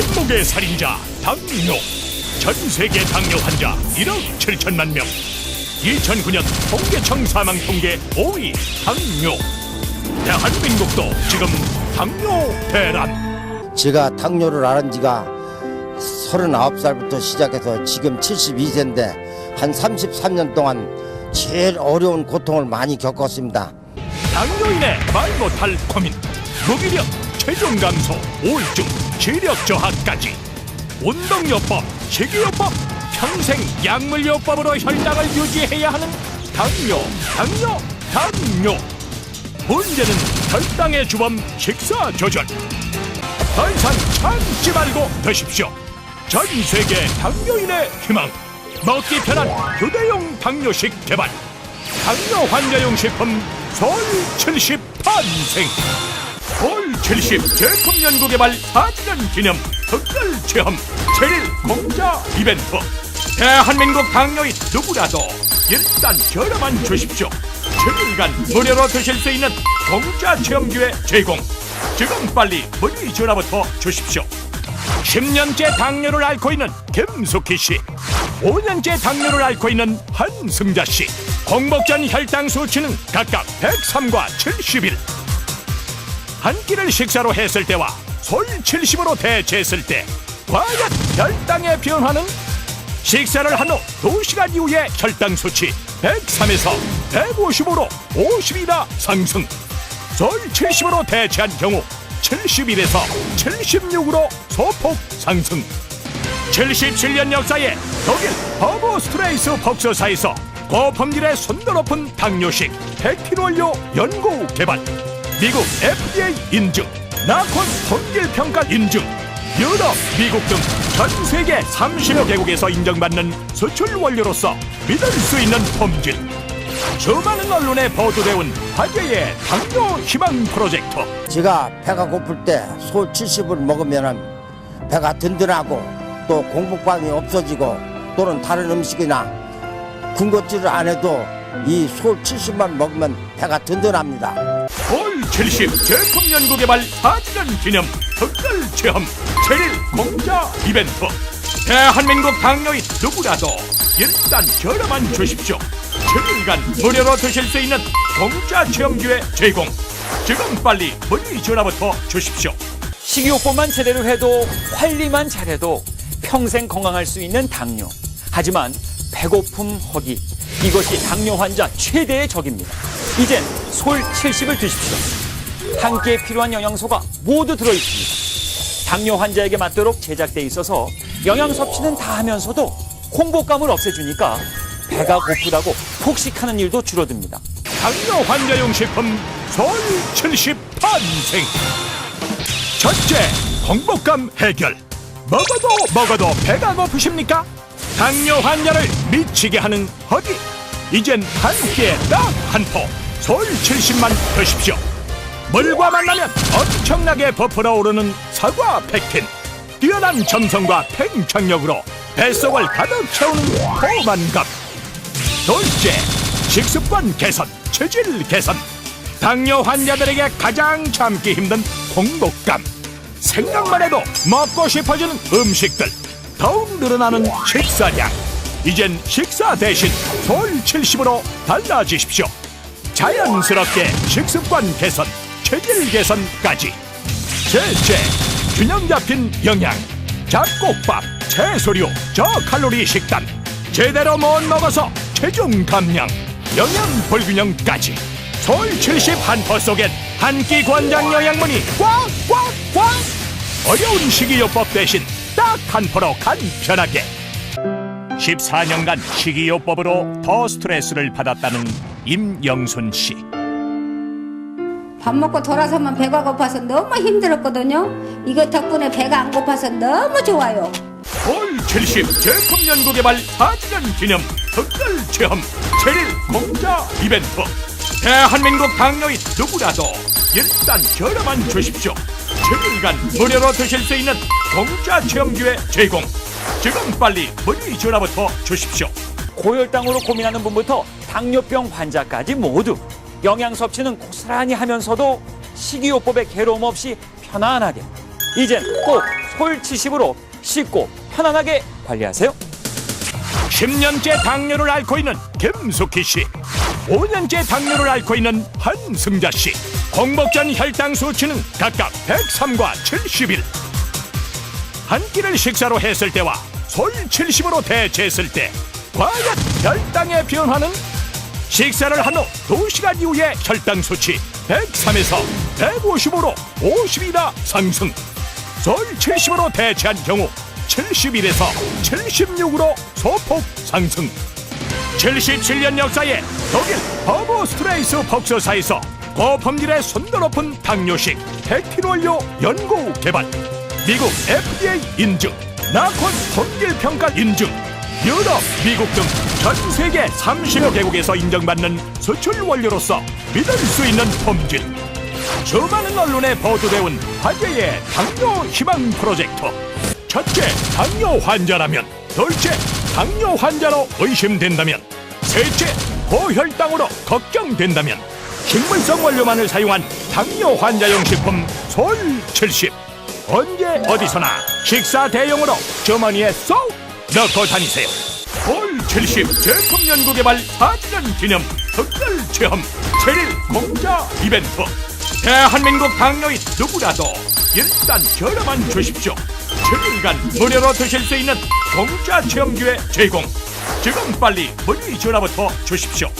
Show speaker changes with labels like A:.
A: 침묵의 살인자 당뇨 전 세계 당뇨 환자 1억 7천만 명. 2009년 통계청 사망 통계 5위 당뇨. 대한민국도 지금 당뇨 대란.
B: 제가 당뇨를 앓은 지가 39살부터 시작해서 지금 72세인데 한 33년 동안 제일 어려운 고통을 많이 겪었습니다.
A: 당뇨인의 말 못할 고민. 무기력 체중 감소 우울증 시력 저하까지. 운동요법 식이요법 평생 약물요법으로 혈당을 유지해야 하는 당뇨 당뇨 당뇨. 문제는 혈당의 주범 식사 조절. 더 이상 참지 말고 드십시오. 전 세계 당뇨인의 희망. 먹기 편한 휴대용 당뇨식 개발. 당뇨 환자용 식품 솔70 탄생. 솔 70 제품 연구 개발 4주년 기념 특별 체험 제일 공짜 이벤트 대한민국 당뇨인 누구라도 일단 저렴한 주십시오 7일간 무료로 드실 수 있는 공짜 체험 기회 제공 지금 빨리 문의 전화부터 주십시오 10년째 당뇨를 앓고 있는 김숙희 씨, 5년째 당뇨를 앓고 있는 한승자 씨. 공복전 혈당 수치는 각각 103과 71. 한 끼를 식사로 했을 때와 솔 70으로 대체했을 때 과연 혈당의 변화는 식사를 한후 2시간 이후에 혈당 수치 103에서 155로 50이나 상승. 솔 70으로 대체한 경우 71에서 76으로 소폭 상승. 77년 역사에 독일 허브스트레이스 복서사에서 고품질의 순도 높은 당뇨식 백티롤료 연구 개발. 미국 FDA 인증, 나콘 품질 평가 인증. 유럽, 미국 등 전 세계 30여 개국에서 인정받는 수출 원료로서 믿을 수 있는 품질. 수많은 언론에 보도되온 화제의 당뇨 희망 프로젝트.
B: 제가 배가 고플 때솔 70을 먹으면 배가 든든하고 또 공복감이 없어지고 또는 다른 음식이나 군것질을 안 해도 이솔 70만 먹으면 배가 든든합니다.
A: 올70 제품 연구 개발 4주년 기념 특별 체험 제일 공짜 이벤트 대한민국 당뇨인 누구라도 일단 저렴한 주십시오 7일간 무료로 드실 수 있는 공짜 체험 기회 제공 지금 빨리 문의 전화부터 주십시오
C: 식이요법만 제대로 해도 관리만 잘해도 평생 건강할 수 있는 당뇨. 하지만 배고픔, 허기 이것이 당뇨 환자 최대의 적입니다. 이젠 솔 70을 드십시오. 한 끼에 필요한 영양소가 모두 들어 있습니다. 당뇨 환자에게 맞도록 제작돼 있어서 영양 섭취는 다 하면서도 공복감을 없애주니까 배가 고프다고 폭식하는 일도 줄어듭니다.
A: 당뇨 환자용 식품 솔70 탄생 첫째 공복감 해결 먹어도 먹어도 배가 고프십니까? 당뇨 환자를 미치게 하는 허기 이젠 한 끼에 딱 한포 솔70만 드십시오 물과 만나면 엄청나게 버프러 오르는 사과 팩틴 뛰어난 점성과 팽창력으로 뱃속을 가득 채우는 포만감 둘째, 식습관 개선, 체질 개선. 당뇨 환자들에게 가장 참기 힘든 공복감. 생각만 해도 먹고 싶어지는 음식들. 더욱 늘어나는 식사량. 이젠 식사 대신 솔 70으로 달라지십시오. 자연스럽게 식습관 개선, 체질 개선까지. 셋째, 균형 잡힌 영양. 잡곡밥, 채소류, 저칼로리 식단. 제대로 못 먹어서 체중 감량, 영양 불균형까지. 솔70한포 속엔 한 끼 권장 영양분이 꽉꽉꽉. 어려운 식이요법 대신 딱 한 포로 간편하게. 14년간 식이요법으로 더 스트레스를 받았다는 임영순 씨.
D: 밥 먹고 돌아서면 배가 고파서 너무 힘들었거든요. 이거 덕분에 배가 안 고파서 너무 좋아요.
A: 올70 제품 연구 개발 4주년 기념 특별 체험 제일 공짜 이벤트 대한민국 당뇨인 누구라도 일단 저렴한 주십시오 7일간 무료로 드실 수 있는 공짜 체험 기회 제공 지금 빨리 문의 전화부터 주십시오
C: 고혈당으로 고민하는 분부터 당뇨병 환자까지 모두 영양 섭취는 고스란히 하면서도 식이요법의 괴로움 없이 편안하게 이젠 꼭 솔70으로 쉽고 편안하게 관리하세요.
A: 10년째 당뇨를 앓고 있는 김숙희 씨, 5년째 당뇨를 앓고 있는 한승자 씨. 공복전 혈당 수치는 각각 103과 71. 한 끼를 식사로 했을 때와 솔 70으로 대체했을 때 과연 혈당의 변화는 식사를 한후 2시간 이후에 혈당 수치 103에서 150으로 50이나 상승. 솔 70으로 대체한 경우 71에서 76으로 소폭 상승. 77년 역사에 독일 버버 스트레이스 복서사에서 고품질의 순도 높은 당뇨식 백티롤료 연구 개발 미국 FDA 인증 나콘 품질 평가 인증 유럽, 미국 등 전 세계 30여 개국에서 인정받는 수출 원료로서 믿을 수 있는 품질 수많은 언론에 보도되온 화제의 당뇨 희망 프로젝트. 첫째, 당뇨 환자라면. 둘째, 당뇨 환자로 의심된다면. 셋째, 고혈당으로 걱정된다면. 식물성 원료만을 사용한 당뇨 환자용 식품 솔 70 언제 어디서나 식사 대용으로 주머니에 쏙 넣고 다니세요. 솔70 제품 연구 개발 4주년 기념 특별 체험 7일 공짜 이벤트. 대한민국 당뇨인 누구라도 일단 전화만 주십시오. 7일간 무료로 드실 수 있는 공짜 체험 기회 제공. 지금 빨리 문의 전화부터 주십시오